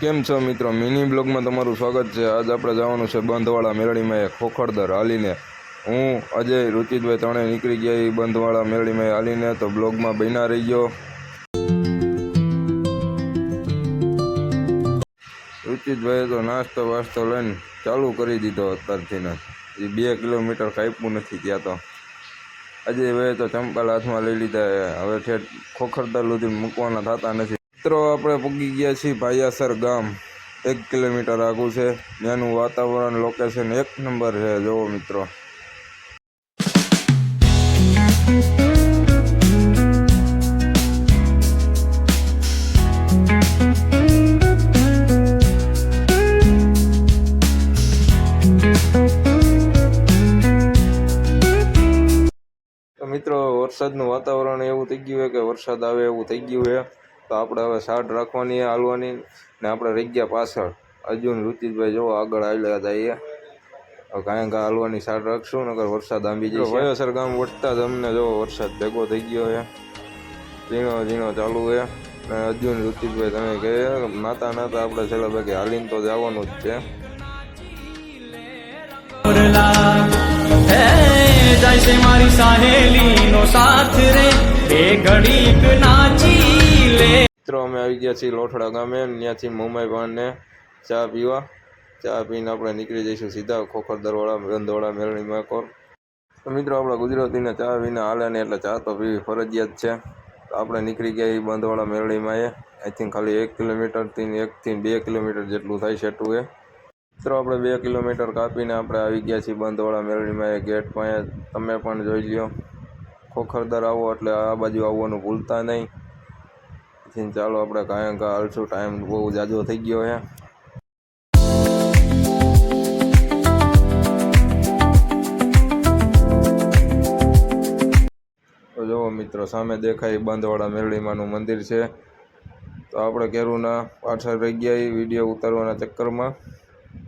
કેમ છો મિત્રો? મિની બ્લોગમાં તમારું સ્વાગત છે. આજ આપણે જવાનું છે બંધવાળા મેળડીમાં ખોખરદર હાલીને. હું, અજય, રુચિતભાઈ ત્રણેય નીકળી ગયા એ બંધવાળા મેળડીમાં હાલીને તો બ્લોગમાં બન્યા રહી ગયો. રુચિતભાઈએ તો નાસ્તો વાસ્તો લઈને ચાલુ કરી દીધો અત્યારથી ને એ બે કિલોમીટર કાપ્યું નથી ત્યાં તો. અજયભાઈએ તો ચંપાલ હાથમાં લઈ લીધા. હવે ઠેઠ ખોખરદર સુધી મૂકવાના થતા નથી. મિત્રો, આપણે પૂગી ગયા છીએ ભાયાસર ગામ. એક કિલોમીટર આગું છે. ત્યાંનું વાતાવરણ લોકેશન એક નંબર છે. જોવો મિત્રો. મિત્રો, વરસાદનું વાતાવરણ એવું થઈ ગયું છે કે વરસાદ આવે એવું થઈ ગયું છે. તો આપણે હવે સાડ રાખવાની હાલવાની ને આપણે રહી ગયા પાછળ. અર્જુન ઋતિકભાઈ જોવો આગળ આવેલા હતા એ. કાંઈ કાંઈ હાલવાની સાટ રાખશું નગર વરસાદ આંબી જાય વયોસર ગામ વટતા જ અમને જો વરસાદ ભેગો થઈ ગયો છે. ઝીણો ઝીણો ચાલુ છે. અને અર્જુન ઋતિકભાઈ તમે કહે નાતા નાતા આપણે છેલ્લા ભાગે હાલીને તો જવાનું જ છે. જાય છે મારી સાહેલીનો સાથ રે. એ ઘડીક નાચી મિત્રો, અમે આવી ગયા છીએ લોઠડા ગામે, ત્યાંથી મુંબઈ પાનને ચા પીવા. ચા પીને આપણે નીકળી જઈશું સીધા ખોખરદરવાળા ગંધવાળા મેળણી માકોર. મિત્રો, આપણા ગુજરાતીને ચા પીને હાલે ને એટલે ચા તો પીવી ફરજિયાત છે. આપણે નીકળી ગયા એ બંધવાળા મેળણીમાં એ. આઈ થિંક ખાલી એક કિલોમીટરથી એકથી બે કિલોમીટર જેટલું થાય છે એટલું એ. મિત્રો, આપણે બે કિલોમીટર કાપીને આપણે આવી ગયા છીએ બંધવાળા મેળણીમાં એ ગેટ પાસે. તમે પણ જોઈ લ્યો. ખોખરદર આવો, એટલે આ બાજુ આવવાનું ભૂલતા નહીં. થી ચાલો આપણે કાંઈ કાં હાલશું. ટાઈમ બહુ જાજો થઈ ગયો છે તો મિત્રો, સામે દેખાય બાંધવાડા મેરડીમાનું મંદિર છે. તો આપણે કેરુના પાછળ રહી ગયા વીડિયો ઉતારવાના ચક્કરમાં.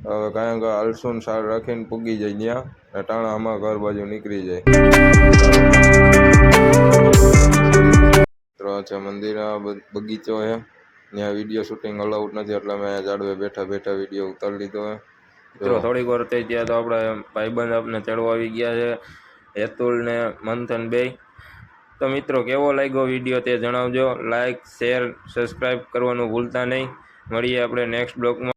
હવે કાંઈ કાં સાર રાખીને પૂગી જાય ત્યાં ને ટાણા આમાં ઘર બાજુ નીકળી જાય. છે મંદિર બગીચો છે. ત્યાં વીડિયો શૂટિંગ અલાઉડ નથી એટલે મેં જાડવે બેઠા બેઠા વીડિયો ઉતારી લીધો છે. મિત્રો થોડીક વાર થઈ ત્યાં તો આપણે ભાઈબંધ આપને ચડવા આવી ગયા છે હેતુલ ને મંથન બે તો મિત્રો કેવો લાગ્યો વીડિયો તે જણાવજો. લાઈક શેર સબસ્ક્રાઈબ કરવાનું ભૂલતા નહીં. મળીએ આપણે નેક્સ્ટ બ્લોગમાં